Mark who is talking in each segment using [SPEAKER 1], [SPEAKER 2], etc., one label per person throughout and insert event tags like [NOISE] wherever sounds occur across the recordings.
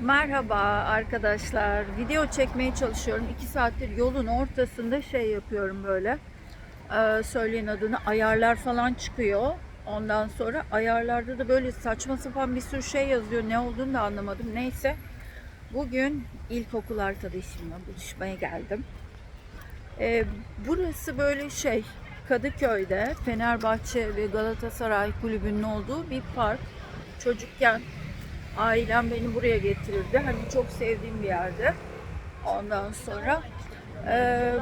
[SPEAKER 1] Merhaba arkadaşlar. Video çekmeye çalışıyorum. 2 saattir yolun ortasında şey yapıyorum böyle. Ee, söyleyin adını. Ayarlar falan çıkıyor. Ondan sonra ayarlarda da böyle saçma sapan bir sürü şey yazıyor. Ne olduğunu da anlamadım. Neyse. Bugün ilkokul arkadaşımla buluşmaya geldim. Ee, burası böyle şey Kadıköy'de Fenerbahçe ve Galatasaray kulübünün olduğu bir park. Çocukken ailem beni buraya getirirdi. Hani çok sevdiğim bir yerde. Ondan sonra e,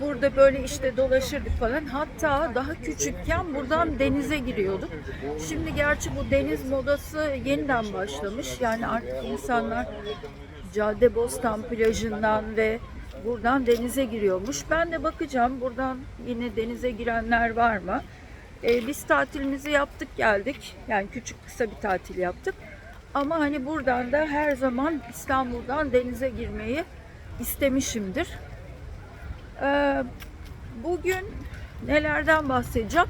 [SPEAKER 1] burada böyle işte dolaşırdık falan. Hatta daha küçükken buradan denize giriyorduk. Şimdi gerçi bu deniz modası yeniden başlamış. Yani artık insanlar Caddebostan plajından ve buradan denize giriyormuş. Ben de bakacağım buradan yine denize girenler var mı? E, biz tatilimizi yaptık geldik. Yani küçük kısa bir tatil yaptık. Ama hani buradan da her zaman İstanbul'dan denize girmeyi istemişimdir. Ee, bugün nelerden bahsedeceğim?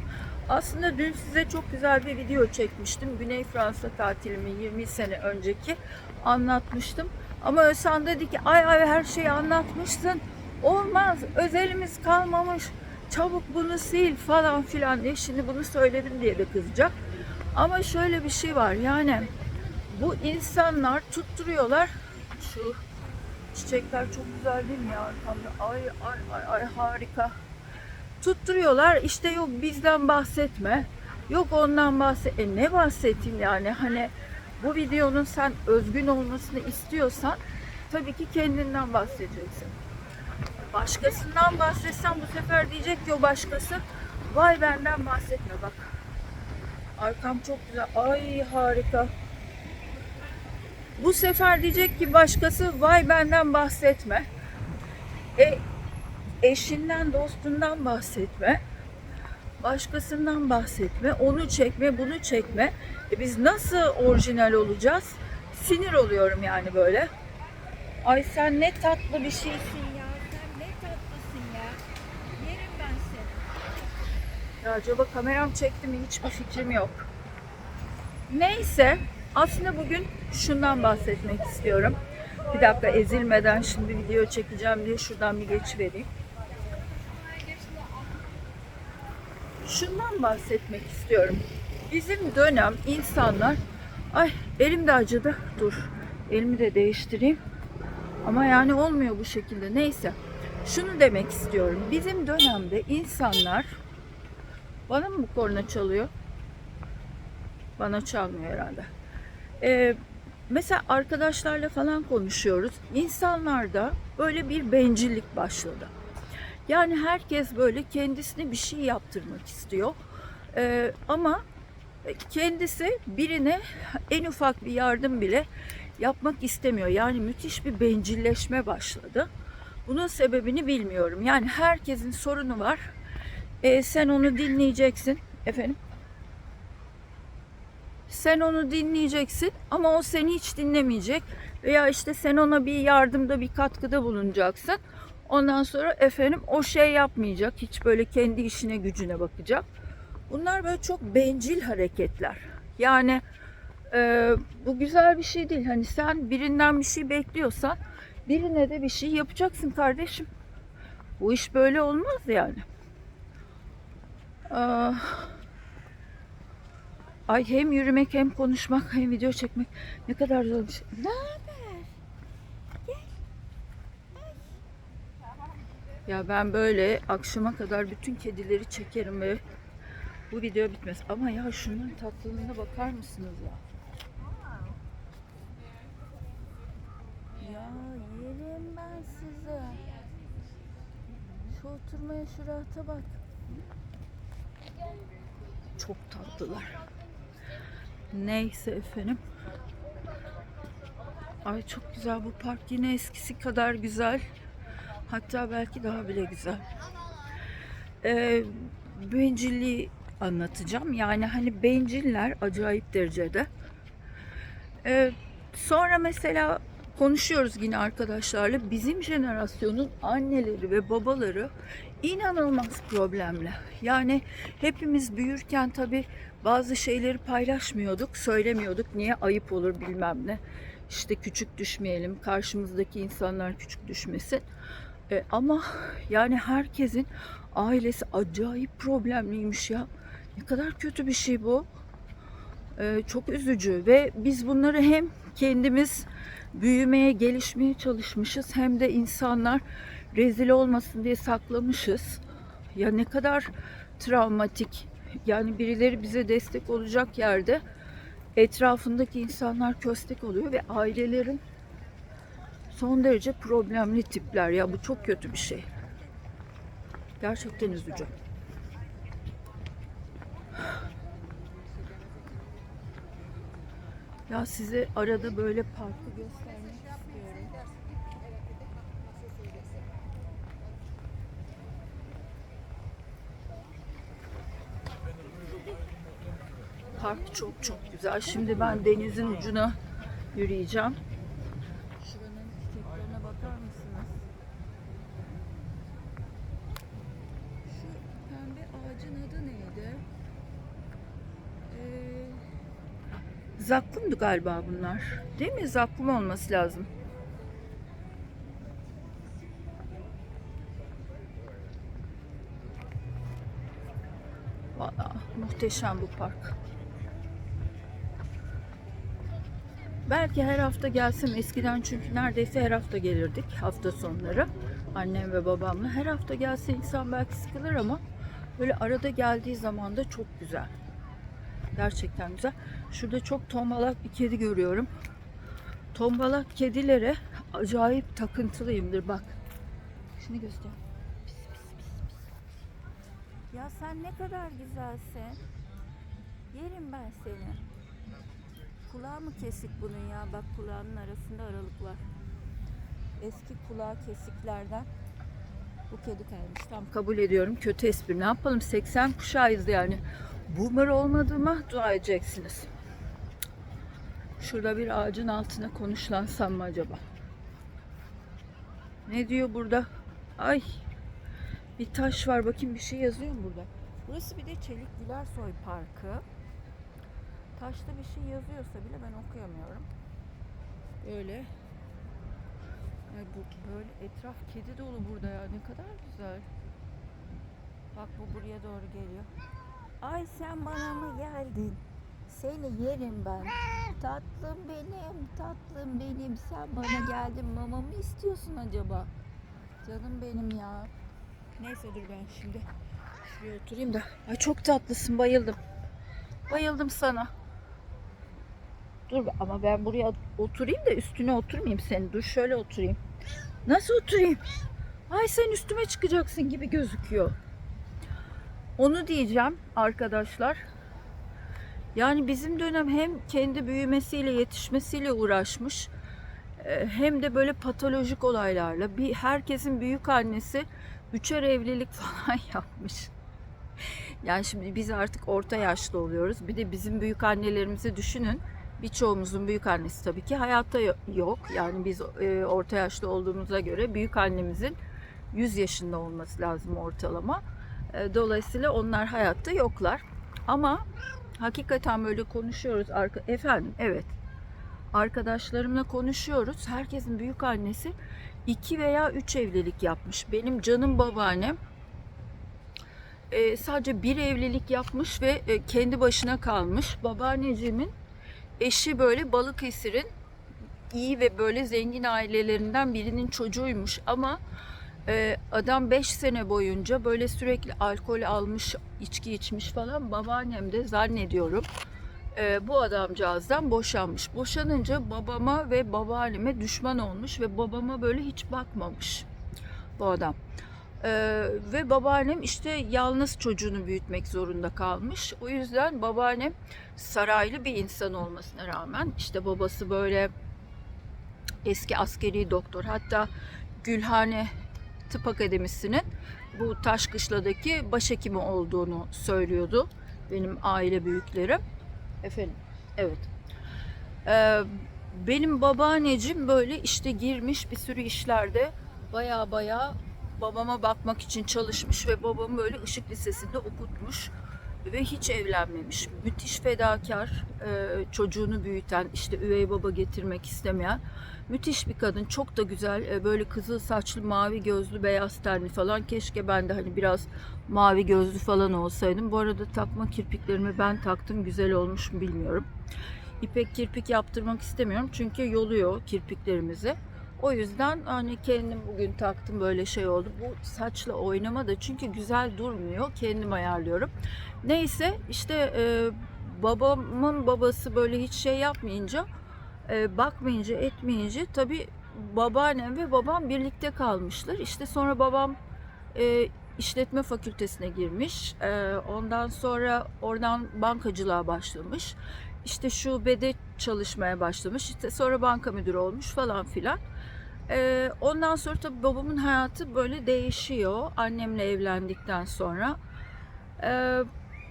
[SPEAKER 1] Aslında dün size çok güzel bir video çekmiştim. Güney Fransa tatilimi 20 sene önceki anlatmıştım. Ama Özhan dedi ki ay ay her şeyi anlatmışsın. Olmaz özelimiz kalmamış. Çabuk bunu sil falan filan diye. Şimdi bunu söyledim diye de kızacak. Ama şöyle bir şey var yani bu insanlar tutturuyorlar. Şu çiçekler çok güzel değil mi ya arkamda? Ay ay ay ay harika. Tutturuyorlar işte yok bizden bahsetme. Yok ondan bahset. E ne bahsedeyim yani hani bu videonun sen özgün olmasını istiyorsan tabii ki kendinden bahsedeceksin. Başkasından bahsetsen bu sefer diyecek ki o başkası vay benden bahsetme bak. Arkam çok güzel. Ay harika. Bu sefer diyecek ki başkası vay benden bahsetme. E eşinden dostundan bahsetme. Başkasından bahsetme. Onu çekme, bunu çekme. E biz nasıl orijinal olacağız? Sinir oluyorum yani böyle. Ay sen ne tatlı bir şeysin ya. Sen ne tatlısın ya. Yerim ben seni. Ya acaba kameram çekti mi hiçbir fikrim yok. Neyse aslında bugün şundan bahsetmek istiyorum. Bir dakika ezilmeden şimdi video çekeceğim diye şuradan bir geçivereyim. Şundan bahsetmek istiyorum. Bizim dönem insanlar ay elim de acıdı. Dur. Elimi de değiştireyim. Ama yani olmuyor bu şekilde. Neyse. Şunu demek istiyorum. Bizim dönemde insanlar bana mı bu korna çalıyor? Bana çalmıyor herhalde. Ee, mesela arkadaşlarla falan konuşuyoruz. İnsanlarda böyle bir bencillik başladı. Yani herkes böyle kendisine bir şey yaptırmak istiyor. Ee, ama kendisi birine en ufak bir yardım bile yapmak istemiyor. Yani müthiş bir bencilleşme başladı. Bunun sebebini bilmiyorum. Yani herkesin sorunu var. Ee, sen onu dinleyeceksin. Efendim? Sen onu dinleyeceksin ama o seni hiç dinlemeyecek. Veya işte sen ona bir yardımda bir katkıda bulunacaksın. Ondan sonra efendim o şey yapmayacak. Hiç böyle kendi işine gücüne bakacak. Bunlar böyle çok bencil hareketler. Yani e, bu güzel bir şey değil. Hani sen birinden bir şey bekliyorsan birine de bir şey yapacaksın kardeşim. Bu iş böyle olmaz yani. Ah. Ay hem yürümek hem konuşmak hem video çekmek ne kadar zor bir şey. Ne haber? Gel. Ya ben böyle akşama kadar bütün kedileri çekerim ve bu video bitmez. Ama ya şunların tatlılığına bakar mısınız ya? Ya yerim ben size. Şu oturmaya şu rahata bak. Çok tatlılar. Neyse efendim. Ay çok güzel bu park yine eskisi kadar güzel. Hatta belki daha bile güzel. Ee, bencilliği anlatacağım. Yani hani benciller acayip derecede. Ee, sonra mesela konuşuyoruz yine arkadaşlarla. Bizim jenerasyonun anneleri ve babaları inanılmaz problemli. Yani hepimiz büyürken tabii bazı şeyleri paylaşmıyorduk, söylemiyorduk. Niye ayıp olur bilmem ne. İşte küçük düşmeyelim, karşımızdaki insanlar küçük düşmesin. E, ama yani herkesin ailesi acayip problemliymiş ya. Ne kadar kötü bir şey bu. E, çok üzücü ve biz bunları hem kendimiz büyümeye, gelişmeye çalışmışız hem de insanlar rezil olmasın diye saklamışız. Ya ne kadar travmatik. Yani birileri bize destek olacak yerde etrafındaki insanlar köstek oluyor ve ailelerin son derece problemli tipler. Ya bu çok kötü bir şey. Gerçekten üzücü. Ya size arada böyle parkı göstermek istiyorum. Park çok çok güzel. Şimdi ben denizin ucuna yürüyeceğim. Şuranın çiçeklerine bakar mısınız? Şu pembe ağacın adı neydi? Ee, zakkumdu galiba bunlar. Değil mi? Zakkum olması lazım. Valla muhteşem bu park. Belki her hafta gelsem eskiden çünkü neredeyse her hafta gelirdik hafta sonları. Annem ve babamla. Her hafta gelse insan belki sıkılır ama böyle arada geldiği zaman da çok güzel. Gerçekten güzel. Şurada çok tombalak bir kedi görüyorum. Tombalak kedilere acayip takıntılıyımdır bak. Şunu göster. Pis, pis, pis, pis. Ya sen ne kadar güzelsin. Yerim ben seni. Kulağı mı kesik bunun ya? Bak kulağının arasında aralık var. Eski kulağı kesiklerden bu kedi kalmış. Tam kabul ediyorum. Kötü espri. Ne yapalım? 80 kuşağıyız yani. Boomer olmadığıma dua edeceksiniz. Şurada bir ağacın altına konuşlansam mı acaba? Ne diyor burada? Ay bir taş var. Bakayım bir şey yazıyor mu burada? Burası bir de Çelik Gülersoy Parkı. Taşta bir şey yazıyorsa bile ben okuyamıyorum. Böyle. Ay bu böyle etraf kedi dolu burada ya. Ne kadar güzel. Bak bu buraya doğru geliyor. Ay sen bana mı geldin? Seni yerim ben. Tatlım benim, tatlım benim. Sen bana geldin. Mama mı istiyorsun acaba? Canım benim ya. Neyse dur ben şimdi şuraya oturayım da. Ay çok tatlısın bayıldım. Bayıldım sana. Dur ama ben buraya oturayım da üstüne oturmayayım senin. Dur şöyle oturayım. Nasıl oturayım? Ay sen üstüme çıkacaksın gibi gözüküyor. Onu diyeceğim arkadaşlar. Yani bizim dönem hem kendi büyümesiyle, yetişmesiyle uğraşmış e, hem de böyle patolojik olaylarla bir herkesin büyük annesi üçer evlilik [LAUGHS] falan yapmış. Yani şimdi biz artık orta yaşlı oluyoruz. Bir de bizim büyük annelerimizi düşünün. Birçoğumuzun büyük annesi tabii ki hayatta yo- yok. Yani biz e, orta yaşlı olduğumuza göre büyük annemizin 100 yaşında olması lazım ortalama. E, dolayısıyla onlar hayatta yoklar. Ama hakikaten böyle konuşuyoruz. Arka, efendim evet. Arkadaşlarımla konuşuyoruz. Herkesin büyük annesi iki veya üç evlilik yapmış. Benim canım babaannem e, sadece bir evlilik yapmış ve e, kendi başına kalmış. Babaanneciğimin eşi böyle Balıkesir'in iyi ve böyle zengin ailelerinden birinin çocuğuymuş ama e, adam 5 sene boyunca böyle sürekli alkol almış, içki içmiş falan. Babaannem de zannediyorum e, bu adamcağızdan boşanmış. Boşanınca babama ve babaanneme düşman olmuş ve babama böyle hiç bakmamış bu adam. Ee, ve babaannem işte yalnız çocuğunu büyütmek zorunda kalmış. O yüzden babaannem saraylı bir insan olmasına rağmen işte babası böyle eski askeri doktor. Hatta Gülhane Tıp Akademisi'nin bu Taşkışla'daki başhekimi olduğunu söylüyordu benim aile büyüklerim. Efendim, evet. Ee, benim babaanneciğim böyle işte girmiş bir sürü işlerde baya baya babama bakmak için çalışmış ve babamı böyle ışık lisesinde okutmuş ve hiç evlenmemiş. Müthiş fedakar, e, çocuğunu büyüten, işte üvey baba getirmek istemeyen müthiş bir kadın. Çok da güzel, e, böyle kızıl saçlı, mavi gözlü, beyaz tenli falan. Keşke ben de hani biraz mavi gözlü falan olsaydım. Bu arada takma kirpiklerimi ben taktım. Güzel olmuş mu bilmiyorum. İpek kirpik yaptırmak istemiyorum çünkü yoluyor kirpiklerimizi. O yüzden hani kendim bugün taktım böyle şey oldu. Bu saçla oynama da çünkü güzel durmuyor. Kendim ayarlıyorum. Neyse işte e, babamın babası böyle hiç şey yapmayınca e, bakmayınca etmeyince tabii babaannem ve babam birlikte kalmışlar. İşte sonra babam e, işletme fakültesine girmiş. E, ondan sonra oradan bankacılığa başlamış. İşte şubede çalışmaya başlamış. İşte sonra banka müdürü olmuş falan filan. Ondan sonra tabii babamın hayatı böyle değişiyor. Annemle evlendikten sonra.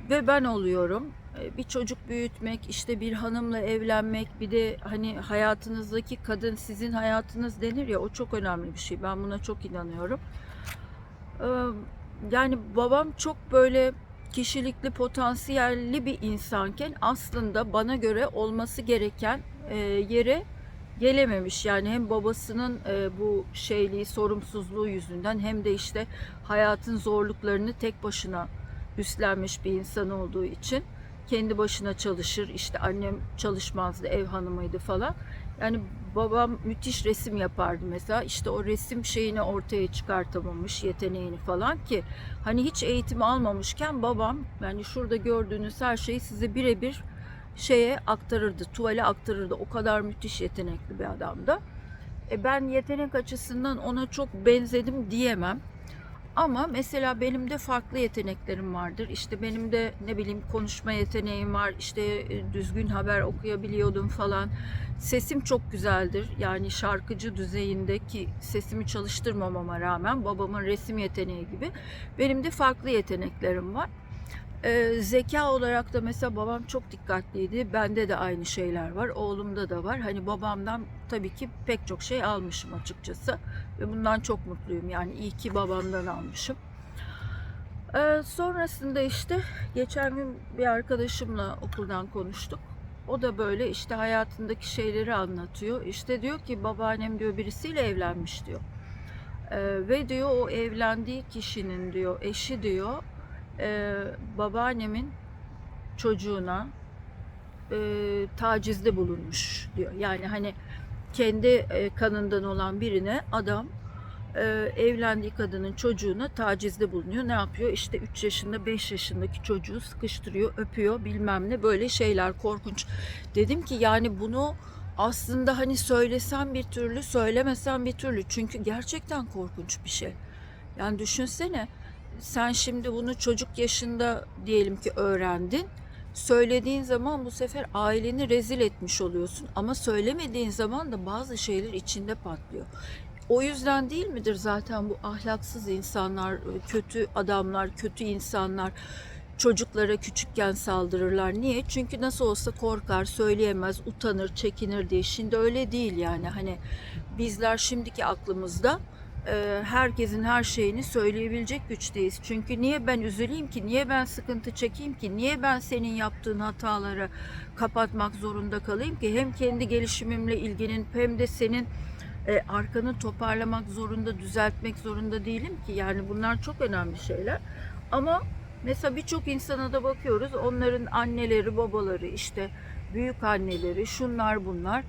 [SPEAKER 1] Ve ben oluyorum. Bir çocuk büyütmek, işte bir hanımla evlenmek, bir de hani hayatınızdaki kadın sizin hayatınız denir ya o çok önemli bir şey. Ben buna çok inanıyorum. Yani babam çok böyle kişilikli, potansiyelli bir insanken aslında bana göre olması gereken yere gelememiş. Yani hem babasının e, bu şeyliği, sorumsuzluğu yüzünden hem de işte hayatın zorluklarını tek başına üstlenmiş bir insan olduğu için kendi başına çalışır. İşte annem çalışmazdı, ev hanımıydı falan. Yani babam müthiş resim yapardı mesela. İşte o resim şeyini ortaya çıkartamamış, yeteneğini falan ki hani hiç eğitim almamışken babam yani şurada gördüğünüz her şeyi size birebir şeye aktarırdı, tuvale aktarırdı. O kadar müthiş yetenekli bir adamdı. E ben yetenek açısından ona çok benzedim diyemem. Ama mesela benim de farklı yeteneklerim vardır. İşte benim de ne bileyim konuşma yeteneğim var. İşte e, düzgün haber okuyabiliyordum falan. Sesim çok güzeldir. Yani şarkıcı düzeyindeki sesimi çalıştırmamama rağmen babamın resim yeteneği gibi benim de farklı yeteneklerim var. Ee, zeka olarak da mesela babam çok dikkatliydi. Bende de aynı şeyler var. Oğlumda da var. Hani babamdan tabii ki pek çok şey almışım açıkçası. Ve bundan çok mutluyum. Yani iyi ki babamdan almışım. Ee, sonrasında işte geçen gün bir arkadaşımla okuldan konuştuk. O da böyle işte hayatındaki şeyleri anlatıyor. İşte diyor ki babaannem diyor birisiyle evlenmiş diyor. Ee, ve diyor o evlendiği kişinin diyor eşi diyor e, babaannemin çocuğuna e, tacizde bulunmuş diyor. Yani hani kendi e, kanından olan birine adam e, evlendiği kadının çocuğuna tacizde bulunuyor. Ne yapıyor? İşte 3 yaşında 5 yaşındaki çocuğu sıkıştırıyor, öpüyor bilmem ne böyle şeyler korkunç. Dedim ki yani bunu aslında hani söylesem bir türlü söylemesem bir türlü. Çünkü gerçekten korkunç bir şey. Yani düşünsene sen şimdi bunu çocuk yaşında diyelim ki öğrendin. Söylediğin zaman bu sefer aileni rezil etmiş oluyorsun ama söylemediğin zaman da bazı şeyler içinde patlıyor. O yüzden değil midir zaten bu ahlaksız insanlar, kötü adamlar, kötü insanlar çocuklara küçükken saldırırlar. Niye? Çünkü nasıl olsa korkar, söyleyemez, utanır, çekinir diye. Şimdi öyle değil yani. Hani bizler şimdiki aklımızda herkesin her şeyini söyleyebilecek güçteyiz. Çünkü niye ben üzüleyim ki, niye ben sıkıntı çekeyim ki, niye ben senin yaptığın hataları kapatmak zorunda kalayım ki hem kendi gelişimimle ilgilenip hem de senin e, arkanı toparlamak zorunda, düzeltmek zorunda değilim ki. Yani bunlar çok önemli şeyler. Ama mesela birçok insana da bakıyoruz. Onların anneleri, babaları, işte büyük anneleri, şunlar bunlar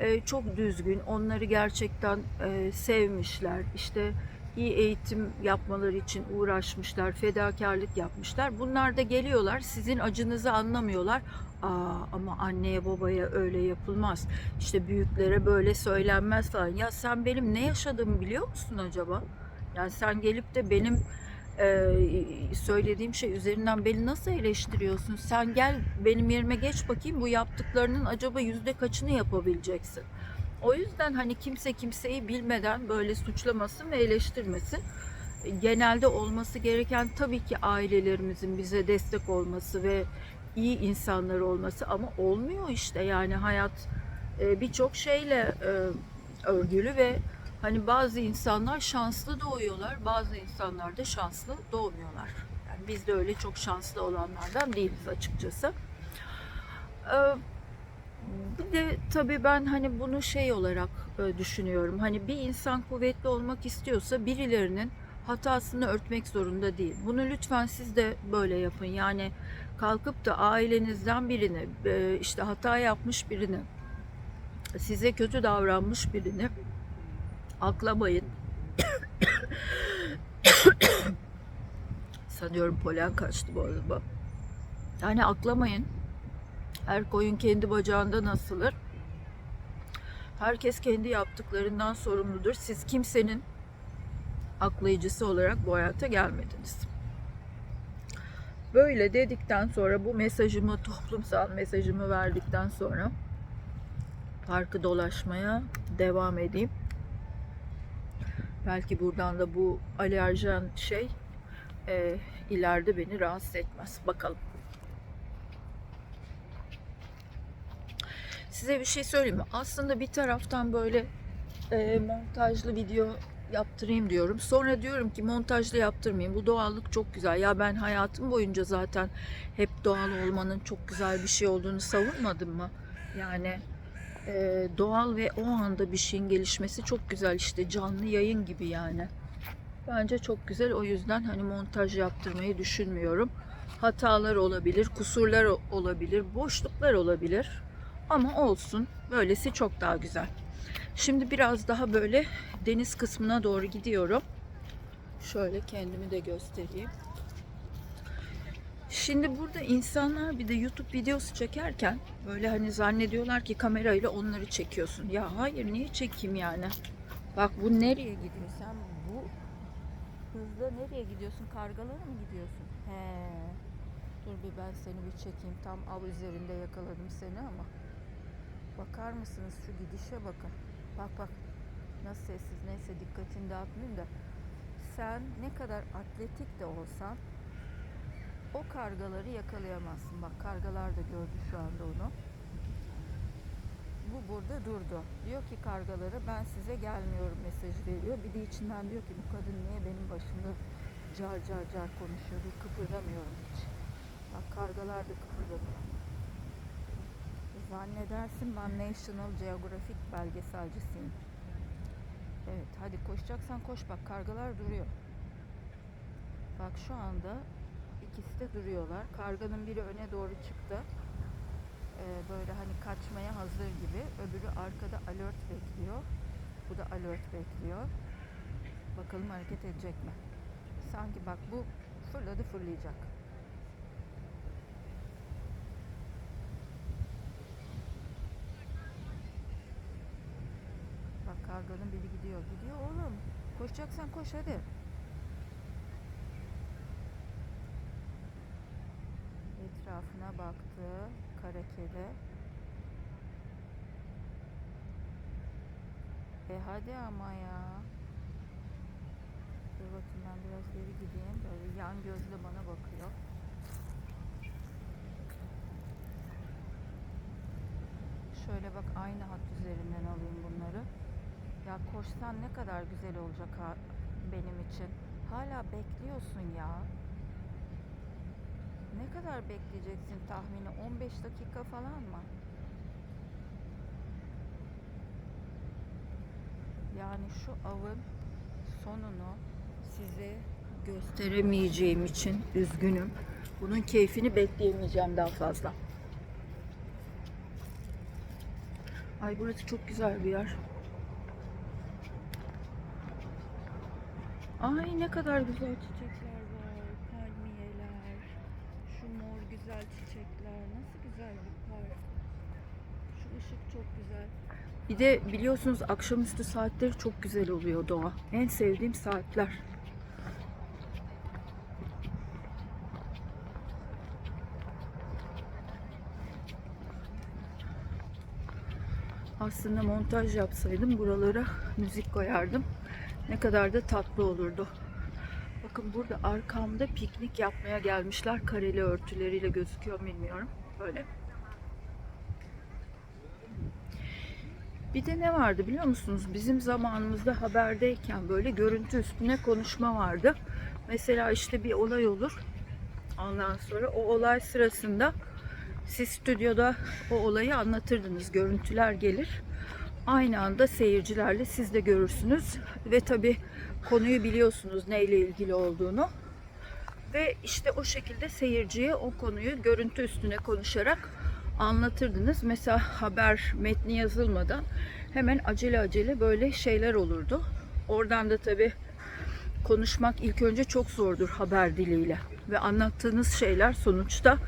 [SPEAKER 1] e, çok düzgün. Onları gerçekten e, sevmişler. İşte iyi eğitim yapmaları için uğraşmışlar, fedakarlık yapmışlar. Bunlar da geliyorlar, sizin acınızı anlamıyorlar. Aa, ama anneye babaya öyle yapılmaz. İşte büyüklere böyle söylenmez falan. Ya sen benim ne yaşadığımı biliyor musun acaba? Yani sen gelip de benim e, söylediğim şey üzerinden beni nasıl eleştiriyorsun? Sen gel benim yerime geç bakayım bu yaptıklarının acaba yüzde kaçını yapabileceksin? O yüzden hani kimse kimseyi bilmeden böyle suçlamasın ve eleştirmesin. Genelde olması gereken tabii ki ailelerimizin bize destek olması ve iyi insanlar olması ama olmuyor işte yani hayat e, birçok şeyle e, örgülü ve hani bazı insanlar şanslı doğuyorlar, bazı insanlar da şanslı doğmuyorlar. Yani biz de öyle çok şanslı olanlardan değiliz açıkçası. E, bir de tabii ben hani bunu şey olarak e, düşünüyorum. Hani bir insan kuvvetli olmak istiyorsa birilerinin hatasını örtmek zorunda değil. Bunu lütfen siz de böyle yapın. Yani kalkıp da ailenizden birini, e, işte hata yapmış birini, size kötü davranmış birini aklamayın. [COUGHS] Sanıyorum polen kaçtı bu arada. Yani aklamayın. Her koyun kendi bacağında nasılır? Herkes kendi yaptıklarından sorumludur. Siz kimsenin aklayıcısı olarak bu hayata gelmediniz. Böyle dedikten sonra bu mesajımı, toplumsal mesajımı verdikten sonra parkı dolaşmaya devam edeyim. Belki buradan da bu alerjen şey e, ileride beni rahatsız etmez. Bakalım. Size bir şey söyleyeyim mi? Aslında bir taraftan böyle e, montajlı video yaptırayım diyorum. Sonra diyorum ki montajlı yaptırmayayım. Bu doğallık çok güzel. Ya ben hayatım boyunca zaten hep doğal olmanın çok güzel bir şey olduğunu savunmadım mı? Yani e, doğal ve o anda bir şeyin gelişmesi çok güzel işte canlı yayın gibi yani. Bence çok güzel. O yüzden hani montaj yaptırmayı düşünmüyorum. Hatalar olabilir, kusurlar olabilir, boşluklar olabilir. Ama olsun. Böylesi çok daha güzel. Şimdi biraz daha böyle deniz kısmına doğru gidiyorum. Şöyle kendimi de göstereyim. Şimdi burada insanlar bir de YouTube videosu çekerken böyle hani zannediyorlar ki kamerayla onları çekiyorsun. Ya hayır niye çekeyim yani? Bak bu nereye gidiyor? Sen bu hızla nereye gidiyorsun? Kargalara mı gidiyorsun? He. Dur bir ben seni bir çekeyim. Tam av üzerinde yakaladım seni ama. Bakar mısınız şu gidişe bakın. Bak bak. Nasıl sessiz neyse dikkatini dağıtmayayım da. Sen ne kadar atletik de olsan o kargaları yakalayamazsın. Bak kargalar da gördü şu anda onu. Bu burada durdu. Diyor ki kargalara ben size gelmiyorum mesajı veriyor. Bir de içinden diyor ki bu kadın niye benim başımda car car car konuşuyor. Bir kıpırdamıyorum hiç. Bak kargalar da kıpırdamıyor. Zannedersin ben National Geographic belgeselcisiyim. Evet hadi koşacaksan koş bak kargalar duruyor. Bak şu anda ikisi de duruyorlar. Karganın biri öne doğru çıktı. Ee, böyle hani kaçmaya hazır gibi. Öbürü arkada alert bekliyor. Bu da alert bekliyor. Bakalım hareket edecek mi? Sanki bak bu fırladı fırlayacak. Bak karganın biri gidiyor. Gidiyor oğlum. Koşacaksan koş hadi. Etrafına baktı. Kara kedi. E hadi ama ya. Dur bakayım ben biraz geri gideyim. Böyle yan gözle bana bakıyor. Şöyle bak aynı hat üzerinden alayım bunları. Ya koşsan ne kadar güzel olacak ha, benim için. Hala bekliyorsun ya. Ne kadar bekleyeceksin tahmini? 15 dakika falan mı? Yani şu avın sonunu size gösteremeyeceğim için üzgünüm. Bunun keyfini bekleyemeyeceğim daha fazla. Ay burası çok güzel bir yer. Ay ne kadar güzel çiçekler var. Palmiyeler. Şu mor güzel çiçekler. Nasıl güzel bir park. Şu ışık çok güzel. Bir de biliyorsunuz akşamüstü saatleri çok güzel oluyor doğa. En sevdiğim saatler. Aslında montaj yapsaydım buralara müzik koyardım. Ne kadar da tatlı olurdu. Bakın burada arkamda piknik yapmaya gelmişler. Kareli örtüleriyle gözüküyor bilmiyorum. Böyle. Bir de ne vardı biliyor musunuz? Bizim zamanımızda haberdeyken böyle görüntü üstüne konuşma vardı. Mesela işte bir olay olur. Ondan sonra o olay sırasında siz stüdyoda o olayı anlatırdınız. Görüntüler gelir. Aynı anda seyircilerle siz de görürsünüz. Ve tabii konuyu biliyorsunuz neyle ilgili olduğunu. Ve işte o şekilde seyirciye o konuyu görüntü üstüne konuşarak anlatırdınız. Mesela haber metni yazılmadan hemen acele acele böyle şeyler olurdu. Oradan da tabii konuşmak ilk önce çok zordur haber diliyle ve anlattığınız şeyler sonuçta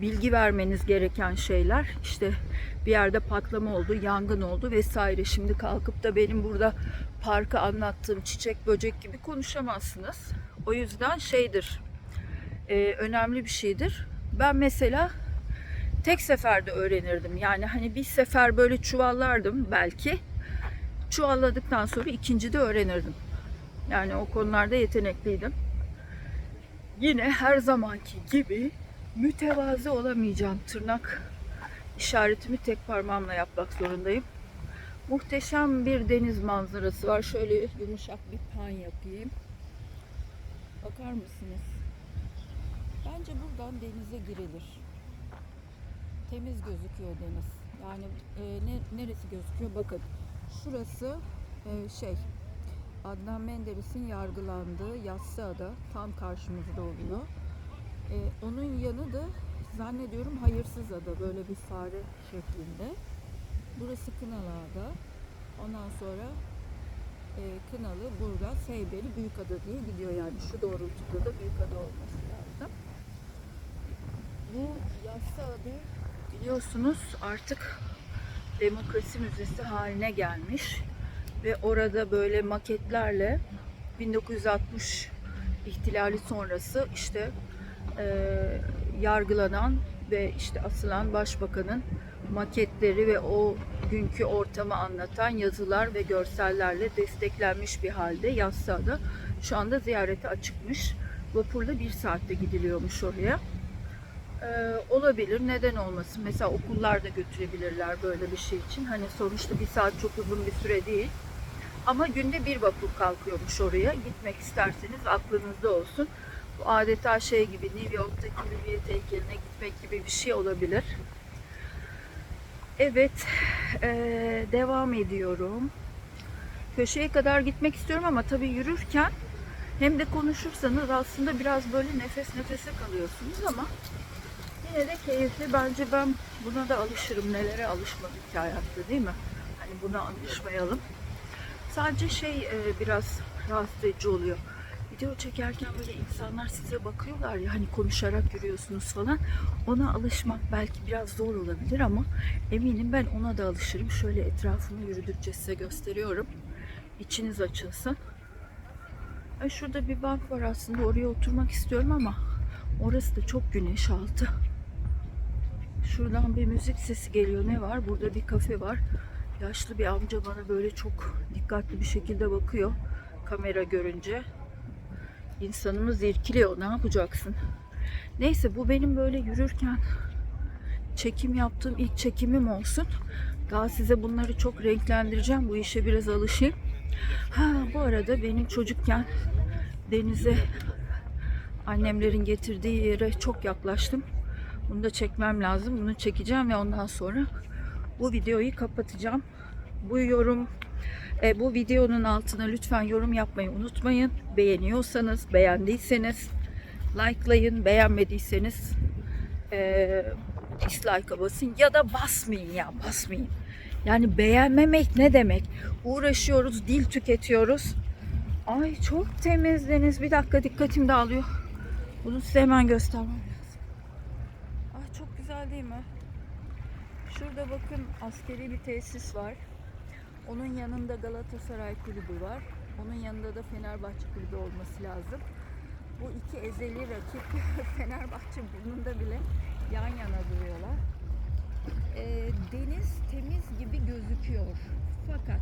[SPEAKER 1] bilgi vermeniz gereken şeyler işte bir yerde patlama oldu, yangın oldu vesaire. Şimdi kalkıp da benim burada parkı anlattığım çiçek böcek gibi konuşamazsınız. O yüzden şeydir, e, önemli bir şeydir. Ben mesela tek seferde öğrenirdim. Yani hani bir sefer böyle çuvallardım belki. Çuvalladıktan sonra ikincide öğrenirdim. Yani o konularda yetenekliydim. Yine her zamanki gibi mütevazı olamayacağım. Tırnak işaretimi tek parmağımla yapmak zorundayım. Muhteşem bir deniz manzarası var. Şöyle yumuşak bir pan yapayım. Bakar mısınız? Bence buradan denize girilir. Temiz gözüküyor deniz. Yani e, ne, neresi gözüküyor? Bakın. Şurası e, şey Adnan Menderes'in yargılandığı Yassıada tam karşımızda oluyor. E, onun yanı da zannediyorum Hayırsız Ada böyle bir fare şeklinde. Burası Kınalıada. Ondan sonra e, Kınalı, Burgaz, Heybeli, Büyükada diye gidiyor yani. Şu doğrultuda da Büyükada olması lazım. Bu Yassıada biliyorsunuz artık demokrasi müzesi haline gelmiş ve orada böyle maketlerle 1960 ihtilali sonrası işte e, yargılanan ve işte asılan başbakanın maketleri ve o günkü ortamı anlatan yazılar ve görsellerle desteklenmiş bir halde Yassıada şu anda ziyarete açıkmış. Vapurla bir saatte gidiliyormuş oraya. Ee, olabilir. Neden olmasın? Mesela okullar da götürebilirler böyle bir şey için. Hani sonuçta bir saat çok uzun bir süre değil. Ama günde bir vapur kalkıyormuş oraya. Gitmek isterseniz aklınızda olsun. Bu adeta şey gibi New York'taki Hürriyet heykeline gitmek gibi bir şey olabilir. Evet, eee, devam ediyorum. Köşeye kadar gitmek istiyorum ama tabii yürürken hem de konuşursanız aslında biraz böyle nefes nefese kalıyorsunuz ama yine de keyifli. Bence ben buna da alışırım. Nelere alışmadık ki hayatta değil mi? Hani buna alışmayalım. Sadece şey e, biraz rahatsız edici oluyor. Video çekerken böyle insanlar size bakıyorlar ya hani konuşarak yürüyorsunuz falan. Ona alışmak belki biraz zor olabilir ama eminim ben ona da alışırım. Şöyle etrafını yürüdükçe size gösteriyorum. İçiniz açılsın. Ay şurada bir bank var aslında oraya oturmak istiyorum ama orası da çok güneş altı. Şuradan bir müzik sesi geliyor. Ne var? Burada bir kafe var. Yaşlı bir amca bana böyle çok dikkatli bir şekilde bakıyor kamera görünce. İnsanımız irkiliyor. Ne yapacaksın? Neyse bu benim böyle yürürken çekim yaptığım ilk çekimim olsun. Daha size bunları çok renklendireceğim. Bu işe biraz alışayım. Ha bu arada benim çocukken denize annemlerin getirdiği yere çok yaklaştım. Bunu da çekmem lazım. Bunu çekeceğim ve ondan sonra bu videoyu kapatacağım. Bu yorum e, bu videonun altına lütfen yorum yapmayı unutmayın. Beğeniyorsanız, beğendiyseniz likelayın, beğenmediyseniz e, dislike'a basın ya da basmayın ya basmayın. Yani beğenmemek ne demek? Uğraşıyoruz, dil tüketiyoruz. Ay çok temiz deniz. Bir dakika dikkatim dağılıyor. Bunu size hemen göstermem lazım. Ay çok güzel değil mi? Şurada bakın askeri bir tesis var. Onun yanında Galatasaray Kulübü var. Onun yanında da Fenerbahçe Kulübü olması lazım. Bu iki ezeli rakip [LAUGHS] Fenerbahçe burnunda bile yan yana duruyorlar. Ee, deniz temiz gibi gözüküyor. Fakat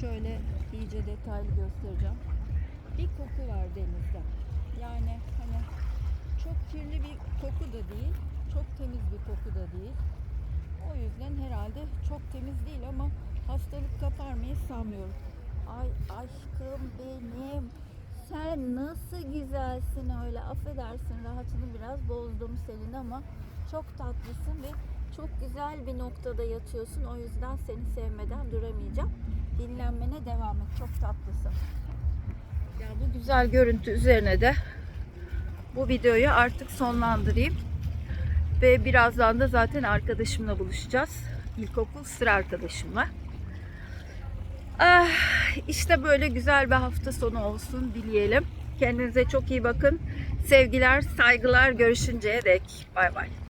[SPEAKER 1] şöyle iyice detaylı göstereceğim. Bir koku var denizde. Yani hani çok kirli bir koku da değil, çok temiz bir koku da değil. O yüzden herhalde çok temiz değil ama hastalık kapar mıyız sanmıyorum. Ay aşkım benim. Sen nasıl güzelsin öyle. Affedersin rahatını biraz bozdum senin ama çok tatlısın ve çok güzel bir noktada yatıyorsun. O yüzden seni sevmeden duramayacağım. Dinlenmene devam et. Çok tatlısın. Ya bu güzel görüntü üzerine de bu videoyu artık sonlandırayım. Ve birazdan da zaten arkadaşımla buluşacağız. İlkokul sıra arkadaşımla. Ah, işte böyle güzel bir hafta sonu olsun dileyelim. Kendinize çok iyi bakın. Sevgiler, saygılar. Görüşünceye dek. Bay bay.